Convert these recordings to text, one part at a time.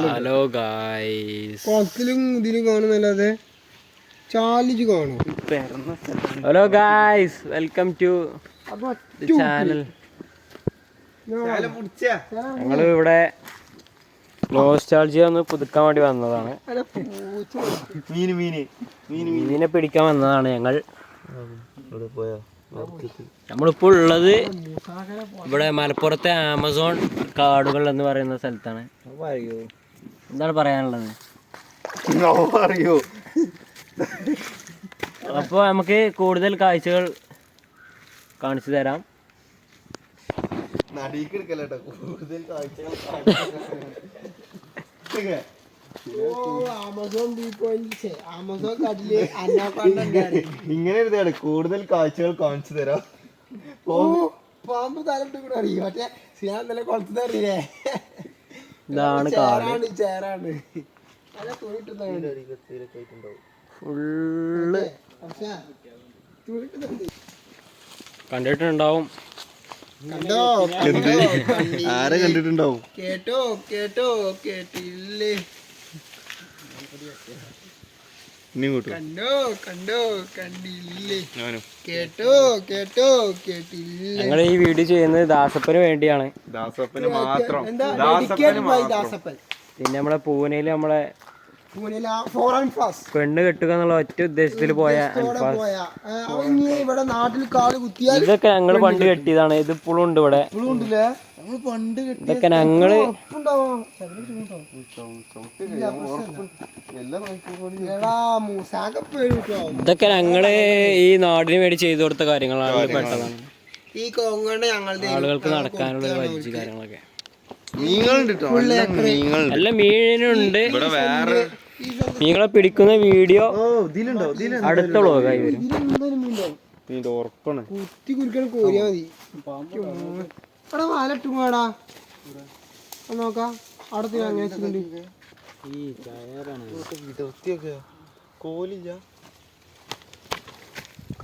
Hello guys കുളത്തിലും ഇതിലും കാണുന്നല്ലാതെ ചാലഞ്ച് കാണും. Hello guys welcome to channel ഞങ്ങൾ ഇവിടെ നോസ്റ്റാൾജിയ ഒന്ന് പുതുക്കാൻ വേണ്ടി വന്നതാണ്. മീന് മീന്. മീനിനെ പിടിക്കാൻ വന്നതാണ് ഞങ്ങൾ. നമ്മളിപ്പോൾ ഉള്ളത് ഇവിടെ മലപ്പുറത്തെ ആമസോൺ കാടുകൾ എന്ന് പറയുന്ന സ്ഥലത്താണ്. എന്താണ് പറയാനുള്ളത്? അറിയോ അപ്പോൾ നമുക്ക് കൂടുതൽ കാഴ്ചകൾ കാണിച്ചു തരാം. കൂടുതൽ കാഴ്ചകൾ ഇങ്ങനെ എഴുതിയാണ് കൂടുതൽ കാഴ്ചകൾ കാണിച്ചു തരാം. പാമ്പ് തലട്ട് കൂടെ അറിയും മറ്റേ സിയാൻ നല്ല കുളത്തിൽ അറിയില്ലേ ഇതാണ് കാട് ചേരാണ് ഫുള്ള്. കണ്ടിട്ടുണ്ടാവും. കണ്ടോ? എന്ത് ആരെ കണ്ടിട്ടുണ്ടാവും? കേട്ടോ കേട്ടോ കേട്ടില്ലേ? കണ്ടോ കണ്ടോ കണ്ടില്ലേ? ഞാനും. കേട്ടോ കേട്ടോ കേട്ടില്ലേ? ഞങ്ങൾ ഈ വീഡിയോ ചെയ്യുന്നത് ദാസപ്പന് വേണ്ടിയാണ്. ദാസപ്പന് മാത്രം. ദാസപ്പൻ. പിന്നെ നമ്മളെ പൂനെയിൽ നമ്മളെ പൂനെയിലെ ആൻഡ് പെണ്ണ് കെട്ടുക എന്നുള്ള ഒറ്റ ഉദ്ദേശത്തിൽ പോയ ഇവിടെ നാട്ടിൽ കുത്തിയാൽ ഇതൊക്കെ ഞങ്ങൾ പണ്ട് കെട്ടിയതാണ്. ഇത് ഇപ്പോഴും ഉണ്ട് ഇവിടെ. ഇതൊക്കെ ഞങ്ങൾ ഇതൊക്കെ ഞങ്ങൾ ഈ നാടിന് വേണ്ടി ചെയ്തു കൊടുത്ത കാര്യങ്ങളാണ് പെട്ടതാണ്. ഈ കോങ്ങണ്ട് ഞങ്ങളുടെ ആളുകൾക്ക് നടക്കാനുള്ള ഒരു കാര്യങ്ങളൊക്കെ. അല്ല മീനുണ്ട് ഇവിടെ വേറെ മീനുകളെ പിടിക്കുന്ന വീഡിയോ ഓ ഇതിലുണ്ടോ? ഇതിലുണ്ടോ. അടുത്ത വ്ളോഗായി വരും. ഉറപ്പാണ്. കുത്തി കുരുക്കണ കോരിയാ മതി. എടാ വാലട്ടും വേടാ നോക്കാം. അവിടെ അങ്ങനെ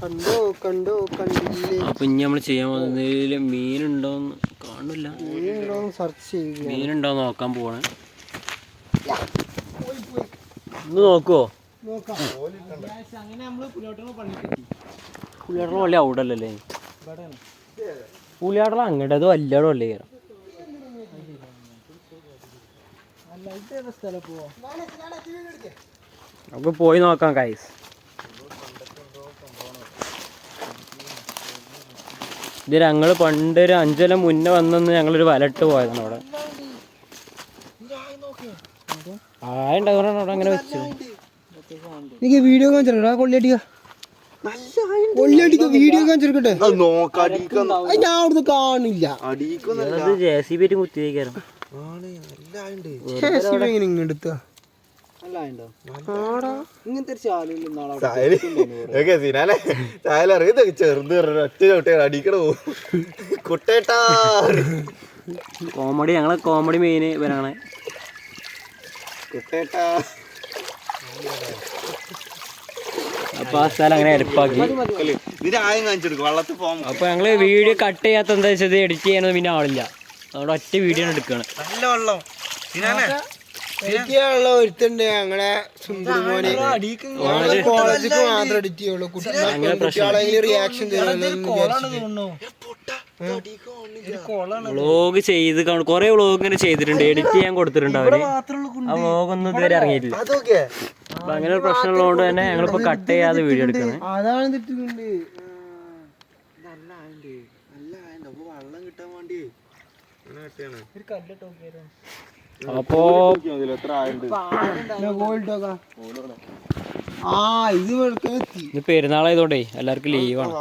കണ്ടോ കണ്ടോ കണ്ടില്ലേ? അപ്പൊ ഇനി നമ്മൾ ചെയ്യാൻ പോകുന്നതിൽ മീനുണ്ടോന്ന് കാണില്ല സെർച്ച് ചെയ്യുക. മീനുണ്ടോന്ന് നോക്കാൻ പോവാണ്. ഒന്ന് നോക്കുവോ? പുലിയാടളം വല്ല അവിടെ അല്ലല്ലേ? പുലിയാടളം അങ്ങോട്ട് അത് വല്ലാടം അല്ലേ? നമുക്ക് പോയി നോക്കാം കൈസ് ഇത് ഞങ്ങൾ പണ്ട് ഒരു അഞ്ചല മുന്നേ വന്നെന്ന് ഞങ്ങളൊരു വലട്ട് പോയതാണ് അവിടെ. ആയുണ്ടാകും അവിടെ അങ്ങനെ വെച്ചു വീഡിയോ കൊള്ളിയടിക്ക വീഡിയോ കാണിച്ചെടുക്കട്ടെ ഞാൻ അവിടുന്ന് കാണില്ല. ജെ സി ബി ഇങ്ങെടുത്ത അറിയത് ചെറുത് ഒറ്റ ചവിട്ട അടിക്കണ കുട്ടേട്ടാ. കോമഡി ഞങ്ങളെ കോമഡി മെയിൻ ഇവരാണ്. കുട്ടേട്ടാ. അപ്പൊ ആ സ്ഥലം അങ്ങനെ എടുപ്പാക്കി ഇതിന്റെ ആയം കാണിച്ചെടുക്കും വള്ളത്തിൽ പോകാൻ അപ്പൊ ഞങ്ങൾ വീഡിയോ കട്ട് ചെയ്യാത്ത എന്താ വെച്ചത് എഡിറ്റ് ചെയ്യാനൊന്നും പിന്നെ ആളില്ല. അതുകൊണ്ട് ഒറ്റ വീഡിയോ എടുക്കുകയാണ് നല്ല വെള്ളം. സിനാലെ എനിക്കുള്ള ഒരുത്തുണ്ട് ഞങ്ങളെ സുന്ദരി മോനെ. ഞങ്ങളെ കോളേജിക്ക് മാത്രം എഡിറ്റ് ചെയ്യുള്ളൂ. കുട്ടികളെങ്കിലും റിയാക്ഷൻ വ്ളോഗ് ചെയ്ത് കൊറേ വ്ളോഗ് ഇങ്ങനെ ചെയ്തിട്ടുണ്ട്. എഡിറ്റ് ചെയ്യാൻ കൊടുത്തിട്ടുണ്ട് അവർ. ആ വ്ളോഗ് ഒന്നും ഇതുവരെ ഇറങ്ങിയിട്ടില്ല. അപ്പൊ അങ്ങനെ ഒരു പ്രശ്നം ഉള്ളതുകൊണ്ട് തന്നെ ഞങ്ങളിപ്പോ കട്ട് ചെയ്യാതെ വീഡിയോ അതാണ് തെറ്റുന്നുണ്ട് നല്ല ആയുണ്ട്. നല്ല ആയുണ്ട്. അപ്പൊ വെള്ളം കിട്ടാൻ വേണ്ടി കെട്ടിയാണ് അപ്പോ എത്ര ആയുണ്ട് ആ ഇത് പെരുന്നാളായതുകൊണ്ടേ എല്ലാവർക്കും ലീവാണ്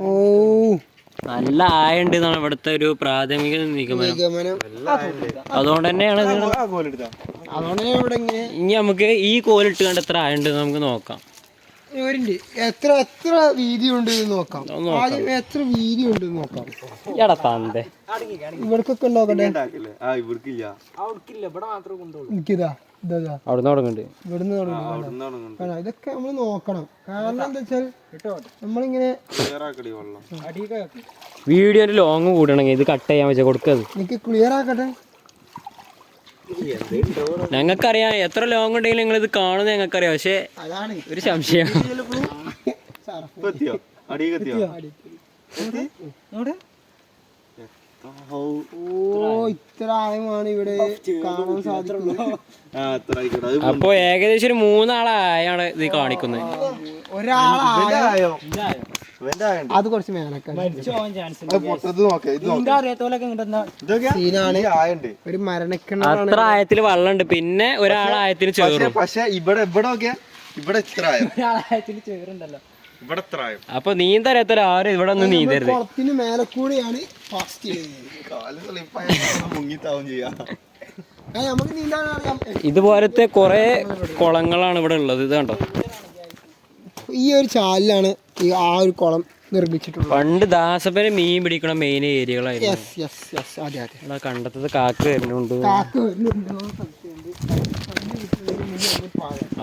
ഓ നല്ല ആയുണ്ട് എന്നാണ് ഇവിടുത്തെ ഒരു പ്രാഥമിക നിഗമനം. അതുകൊണ്ട് തന്നെയാണ് അതുകൊണ്ട് ഇനി നമുക്ക് ഈ കോലിട്ട് കണ്ട് എത്ര ആയുണ്ട് നമുക്ക് നോക്കാം. ഇവരുണ്ട് എത്ര എത്ര വീതി ഉണ്ട് എന്ന് നോക്കാം. ആദ്യം എത്ര വീതി ഉണ്ട് എന്ന് നോക്കാം. ഇവർക്കൊക്കെ ഇവർക്കില്ല. എനിക്കിതാ. ഇതൊക്കെ നമ്മൾ നോക്കണം. കാരണം എന്താ വെച്ചാൽ നമ്മളിങ്ങനെ വീഡിയോന്റെ ലോങ് കൂടണെങ്കിൽ ഇത് കട്ട് ചെയ്യാൻ വെച്ചാൽ കൊടുക്കുക എനിക്ക് ക്ലിയർ ആക്കട്ടെ ഞങ്ങൾക്കറിയാം എത്ര ലോങ് ഉണ്ടെങ്കിലും നിങ്ങൾ ഇത് കാണുന്നത് ഞങ്ങൾക്കറിയാം. പക്ഷെ അതാണ്. ഒരു സംശയം. അപ്പൊ ഏകദേശം ഒരു മൂന്നാളായാണ് ഇത് കാണിക്കുന്നത്. ഒരാളായോ അത് കുറച്ച് മേനക്കാണ് ഒരു ആയത്തിൽ വെള്ളമുണ്ട് പിന്നെ ഒരാളായത്തിന് ചേർന്നു ചേറും. പക്ഷെ ഇവിടെ ഇവിടെ നോക്കിയാ ഇവിടെ ഇത്ര ആയോ? ഇവിടെ ഇത്ര ആയോ? അപ്പൊ നീന്തറിയാത്ത ആരും ഇവിടെ ഒന്നും നീന്തരുത്. കുളത്തിന് മേലെ കൂടെയാണ് മുങ്ങിത്താവും ചെയ്യാ. ഇതുപോലത്തെ കുറെ കുളങ്ങളാണ് ഇവിടെ ഉള്ളത്. ഇത് കണ്ടോ? ഈ ഒരു ചാലിലാണ് ഈ ആ ഒരു കുളം നിർമ്മിച്ചിട്ടുള്ളത്. പണ്ട് ദാസപ്പന് മീൻ പിടിക്കണ മെയിൻ ഏരിയകളായിരുന്നു. യെസ് യെസ് യെസ് അതെ അതെ. ഇവിടെ കണ്ടത്തത് കാക്ക വരുന്നുണ്ട്. കാക്ക.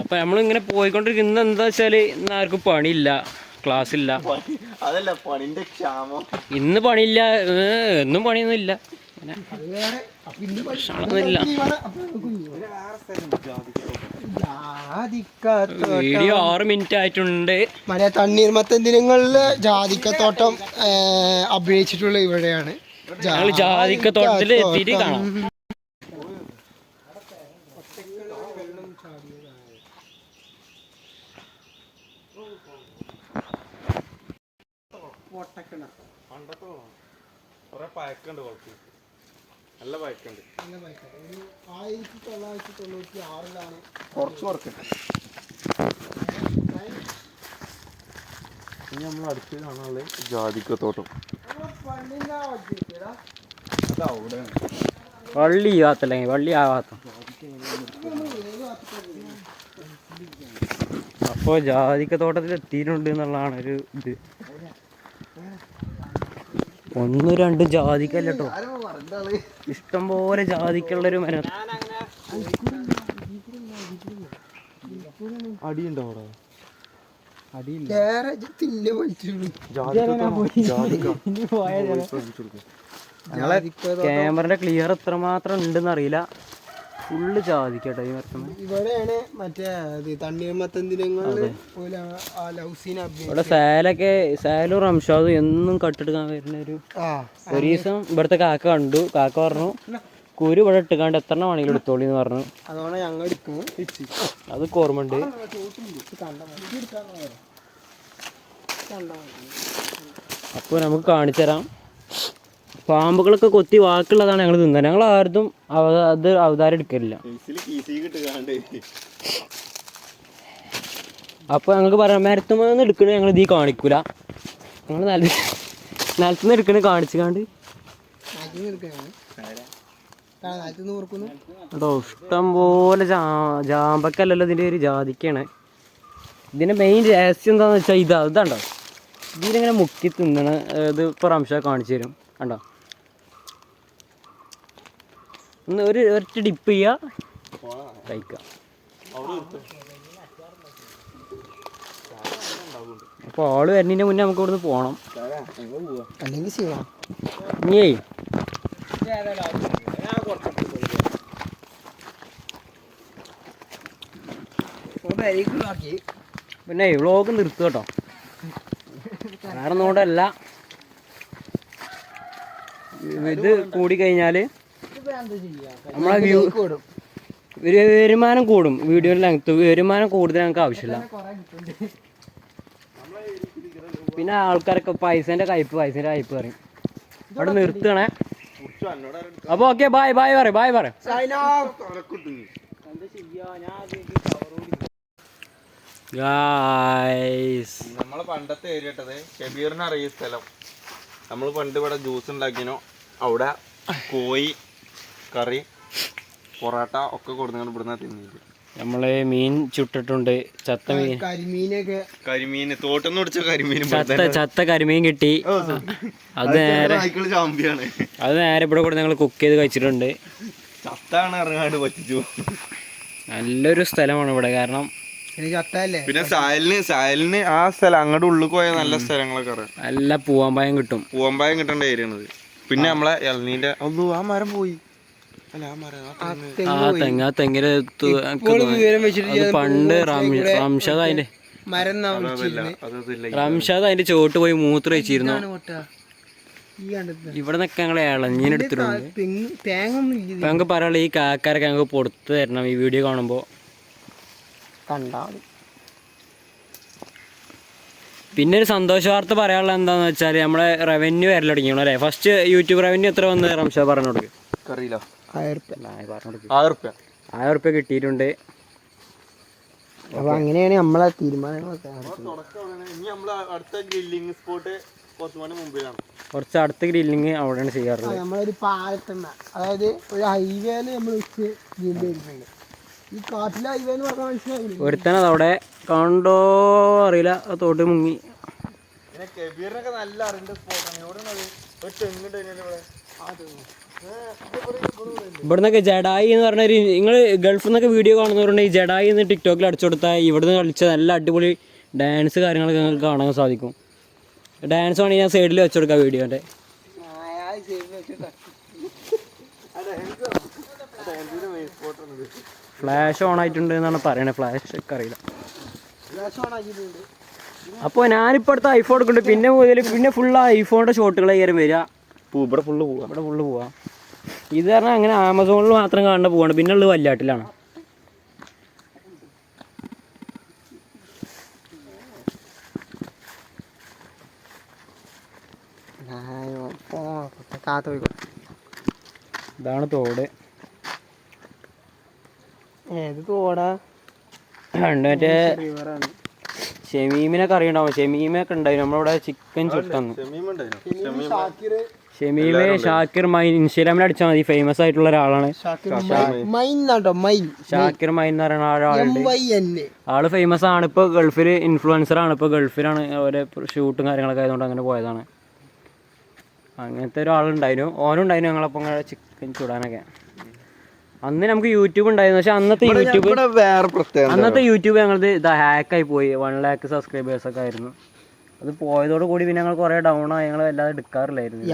അപ്പൊ നമ്മളിങ്ങനെ പോയിക്കൊണ്ടിരിക്കുന്ന എന്താ വെച്ചാൽ ഇന്ന് ആർക്കും പണിയില്ല ക്ലാസ് ഇല്ല. അതല്ല പണിന്റെ ക്ഷാമം. ഇന്ന് പണിയില്ല എന്നും പണിയൊന്നും ഇല്ല. അങ്ങനെ അത് വീഡിയോ ആറ് മിനിറ്റ് ആയിട്ടുണ്ട്. മറ്റേ തണ്ണീർമത്തൻ ദിനങ്ങളിൽ ജാതിക്കത്തോട്ടം അഭിനയിച്ചിട്ടുള്ള ഇവിടെയാണ്. ജാതിക്കത്തോട്ടത്തിൽ എത്തിയിട്ട് കാണാം. കൊറേ പഴക്കുണ്ട് കുളത്തിൽ നല്ല പഴക്കുണ്ട് ആയിരത്തി തൊള്ളായിരത്തി തൊണ്ണൂറ്റി ആറിലാണ് കുറച്ച് കുറക്കട്ടെ ഇനി നമ്മൾ അടുത്ത് കാണാനുള്ള ജാതിക്കത്തോട്ടം. വള്ളി ആവാത്തല്ലേ വള്ളി ആവാത്ത. അപ്പോൾ ജാതിക്കത്തോട്ടത്തിൽ ജാതിക്ക തോട്ടത്തിൽ എത്തിയിട്ടുണ്ട് എന്നുള്ളതാണ് ഒരു ഇത്. ഒന്ന് രണ്ടും ജാതിക്കല്ല ഇഷ്ടം പോലെ ജാതിക്കുള്ള ഒരു മരം. അടിയുണ്ടോ അവിടെ? ഞങ്ങളെ ക്യാമറയുടെ ക്ലിയർ എത്രമാത്രം ഉണ്ടെന്ന് അറിയില്ല ഫുള്ള് ചാദിക്കട്ടെ ഈ മരത്തമ്മ ഇവിടെയാണ് മറ്റേ ഇവിടെ സാലൊക്കെ സാലും റംഷാദും എന്നും കട്ടെടുക്കാൻ വരുന്ന ഒരു ഒരു ദിവസം ഇവിടുത്തെ കാക്ക കണ്ടു. കാക്ക പറഞ്ഞു കുരു ഇവിടെ ഇട്ടുകാണ്ട് എത്ര വേണമെങ്കിലും എടുത്തോളി എന്ന് പറഞ്ഞു. അതുകൊണ്ട് ഞങ്ങൾ അത് ഓർമ്മയുണ്ട്. അപ്പോൾ നമുക്ക് കാണിച്ചു തരാം. പാമ്പുകളൊക്കെ കൊത്തി വാക്കുള്ളതാണ് ഞങ്ങൾ തിന്നത്. ഞങ്ങൾ അവ- അത് അവതാരം എടുക്കലില്ല. അപ്പൊ അപ്പോൾ ഞങ്ങൾക്ക് പറയാം മരത്തുമെന്ന് എടുക്കണ ഞങ്ങൾ ഇതീ കാണിക്കൂല. ഞങ്ങൾ നല്ല നിലത്തുനിന്ന് എടുക്കണ കാണിച്ചു കാണ്ട് നാട്ടിൽ എടുക്കുകയാണ് നിന്ന് ഓർക്കുന്നു കേട്ടോ ഇഷ്ടം പോലെ ജാ ജാമ്പക്കല്ലല്ലോ ഇതിന്റെ ഒരു ജാതിക്കാണ്. ഇതിന്റെ മെയിൻ രഹസ്യം എന്താണെന്ന് വെച്ചാൽ ഇതാ ഇതാണ്ടോ? ഇതിലിങ്ങനെ മുക്കി തിന്നണ ഇത് ഇപ്പോൾ റംഷ കാണിച്ചു തരും. കണ്ടോ? ഒന്ന് ഒരു ഒറ്റ ഡിപ്പ് ചെയ്യുക കഴിക്കുക അപ്പോൾ ആൾ വരുന്നതിന്റെ മുന്നേ നമുക്ക് ഇവിടുന്ന് പോകണം അല്ലെങ്കിൽ സീനാ ഇനിയേ പിന്നെ വ്ളോഗ് നിർത്തുക കേട്ടോ. വേറെ നോട്ടല്ല ഇത് കൂടി കഴിഞ്ഞാൽ നമ്മളെ വ്യൂ വരുമാനം കൂടും. Video length. വരുമാനം കൂടുതൽ ഞങ്ങൾക്ക് ആവശ്യമില്ല. പിന്നെ ആൾക്കാരൊക്കെ പൈസേന്റെ കയ്പ് പൈസേന്റെ കയ്പ് പറയും. അവിടെ നിർത്തണേ. അപ്പൊ ഓക്കെ ബായ് ബായ് പറ ബായ് പറ സൈൻ ഓഫ് ഗായ്സ് നമ്മളെ പണ്ടത്തെ ഏരിയ ഇട്ടത് ഷബീറിന് സ്ഥലം. നമ്മൾ പണ്ട് ഇവിടെ ജ്യൂസ് ഉണ്ടാക്കിനോ. അവിടെ കോഴി കറി പൊറോട്ട ഒക്കെ കൊടുത്തു ഇവിടുന്ന് തിന്നിട്ട് നമ്മളെ മീൻ ചുട്ടിട്ടുണ്ട്. ചത്ത മീൻ. കരിമീനൊക്കെ കരിമീൻ തോട്ടം പിടിച്ച കരിമീൻ ചത്ത ചത്ത കരിമീൻ കിട്ടി. അത് നേരെ അത് നേരെ ഇവിടെ കൂടെ ഞങ്ങൾ കുക്ക് ചെയ്ത് കഴിച്ചിട്ടുണ്ട്. ചത്താണ് ഇറങ്ങാണ്ട് പറ്റിച്ചു. നല്ലൊരു സ്ഥലമാണ് ഇവിടെ. കാരണം പിന്നെ സായലിന് സായലിന് ആ സ്ഥലം അങ്ങോട്ട് ഉള്ളിൽ പോയ നല്ല സ്ഥലങ്ങളൊക്കെ അറിയാം. നല്ല പൂവാമ്പായം കിട്ടും. പൂവാമ്പായം കിട്ടേണ്ട ഏരിയ ആണ് പിന്നെ നമ്മളെ ഇളനീന്റെ ഒന്നു ആ മരം പോയി. ആ തെങ്ങ്. ആ പണ്ട് റാം- റംഷാദ് അതിന്റെ റംഷാദ് അതിന്റെ ചോട്ട് പോയി മൂത്ര വെച്ചിരുന്നു ഇവിടെ നിന്നൊക്കെ ഞങ്ങൾ ഇളഞ്ഞിനെടുത്തിട്ടുണ്ട് ഞങ്ങൾക്ക് പറയാനുള്ള ഈ കാക്കാരൊക്കെ ഞങ്ങൾക്ക് പൊടുത്തു തരണം. ഈ വീഡിയോ കാണുമ്പോൾ കണ്ടാ പിന്നെ ഒരു സന്തോഷ വാർത്ത പറയാനുള്ള എന്താന്ന് വെച്ചാൽ നമ്മളെ റവന്യൂ വരൽ തുടങ്ങിയാണ് ഫസ്റ്റ് യൂട്യൂബ് റവന്യൂ എത്ര വന്ന് റംഷാ പറഞ്ഞു കൊടുക്ക്. അറിയില്ല ആയിരം റുപ്യ. ആയിരം കിട്ടിയിട്ടുണ്ട്. അപ്പൊ അങ്ങനെയാണ് നമ്മളെ തീരുമാനങ്ങളൊക്കെ അടുത്ത ഗ്രില്ലിംഗ് സ്പോട്ട് കുറച്ച് അടുത്ത ഗ്രില്ലിങ് അവിടെയാണ് ചെയ്യാറുള്ളത്. നമ്മളൊരു പാലത്തുന്ന അതായത് ഒരു ഹൈവേയിൽ നമ്മൾ വരുന്നുണ്ട് ഈ കാട്ടിലെ ഹൈവേ എന്ന് പറഞ്ഞാൽ മനസ്സിലായി ഒരുത്തനത് അവിടെ കണ്ടോ അറിയില്ല. ആ തോട്ട് മുങ്ങി. പിന്നെ കബീറിനൊക്കെ നല്ല അറിയേണ്ട സ്പോട്ടാണ്. എവിടെ ഒരു തെങ്ങുണ്ട് ഇവിടെ. ഇവിടുന്നൊക്കെ ജഡായി എന്ന് പറഞ്ഞ ഒരു നിങ്ങൾ ഗൾഫിൽ നിന്നൊക്കെ വീഡിയോ ഈ ജഡായി എന്ന് ടിക്ടോക്കിൽ അടിച്ചു കൊടുത്താൽ ഇവിടുന്ന് കളിച്ച നല്ല അടിപൊളി ഡാൻസ് കാര്യങ്ങളൊക്കെ നിങ്ങൾക്ക് കാണാൻ സാധിക്കും. ഡാൻസ് വേണമെങ്കിൽ ഞാൻ സൈഡിൽ വെച്ചു കൊടുക്കാം വീഡിയോന്റെ ഫ്ലാഷ് ഓൺ ആയിട്ടുണ്ട് എന്നാണ് പറയണത് ഫ്ലാഷ് ഒക്കെ അറിയില്ല. അപ്പോൾ ഞാനിപ്പോൾ അടുത്ത ഐഫോൺ എടുക്കുന്നുണ്ട്. പിന്നെ മുതൽ പിന്നെ ഫുള്ള് ഐഫോണിന്റെ ഷോട്ടുകൾ കയറി വരിക പൂ ഇവിടെ ഫുള്ള് പോവാ. ഇവിടെ ഫുള്ള് പോവാം. ഇത് പറഞ്ഞാൽ അങ്ങനെ ആമസോണിൽ മാത്രം കാണുന്ന പോവാണ്. പിന്നെ ഉള്ളത് വല്ലാട്ടിലാണ്. കാത്ത ഇതാണ് തോട്. ഏത് തോടാ? ഉണ്ട് മറ്റേ ഷെമീമിനൊക്കെ അറിയണ്ടാവും. ഷെമീമൊക്കെ ഉണ്ടായി നമ്മളിവിടെ ചിക്കൻ ചുട്ടന്ന്. ഷെമീമെ ഷാക്കിർ മൈൻ ഇൻസ്റ്റാഗ്രാമിൽ അടിച്ചാൽ മതി. ഫേമസ് ആയിട്ടുള്ള ഒരാളാണ്. ഷാക്കിർ മൈൻ എന്നാട്ടോ മൈൻ ഷാക്കിർ മൈൻ എന്ന് പറയുന്ന എം ഒരാളുണ്ട് വൈ എൻ ആൾ ഫേമസ് ആണ്. ഇപ്പൊ ഗൾഫിൽ ഇൻഫ്ലുവൻസർ ആണ്. ഇപ്പൊ ഗൾഫിലാണ് ഓരോ ഷൂട്ടും കാര്യങ്ങളൊക്കെ ആയതുകൊണ്ട് അങ്ങനെ പോയതാണ്. അങ്ങനത്തെ ഒരാളുണ്ടായിരുന്നു. ഓനും ഉണ്ടായിരുന്നു ഞങ്ങളപ്പോൾ ഇങ്ങനെ ചിക്കൻ ചൂടാനൊക്കെ. അന്ന് നമുക്ക് യൂട്യൂബ് ഉണ്ടായിരുന്നു. പക്ഷെ അന്നത്തെ യൂട്യൂബ് അന്നത്തെ യൂട്യൂബ് ഞങ്ങളത് ഇതാ ഹാക്കായി പോയി. വൺ ലാക്ക് സബ്സ്ക്രൈബേഴ്സ് ഒക്കെ ആയിരുന്നു. അത് പോയതോട് കൂടി പിന്നെ ഞങ്ങൾ കുറേ ഡൗൺ ആയി. ഞങ്ങൾ വല്ലാതെ എടുക്കാറില്ലായിരുന്നു.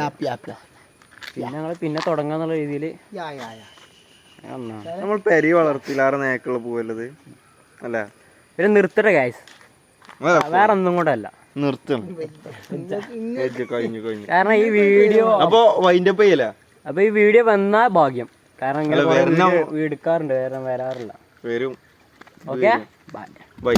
പിന്നെ ഞങ്ങൾ പിന്നെ തുടങ്ങാന്നുള്ള രീതിയിൽ നമ്മൾ പെരി വളർത്തിയില്ലാറ് നേക്കുള്ള പോവല്ലത്? അല്ല. പിന്നെ നിർത്തട്ടെ ഗായ്സ് വേറെ ഒന്നും കൊണ്ടല്ല നിർത്തണം. കാരണം ഈ വീഡിയോ അപ്പൊ വൈൻഡപ്പ് ചെയ്യല അപ്പൊ ഈ വീഡിയോ വന്നാ ഭാഗ്യം. കാരണം ഇങ്ങനെ എടുക്കാറുണ്ട് വേറെ വരാറില്ല. വരും. Okay bye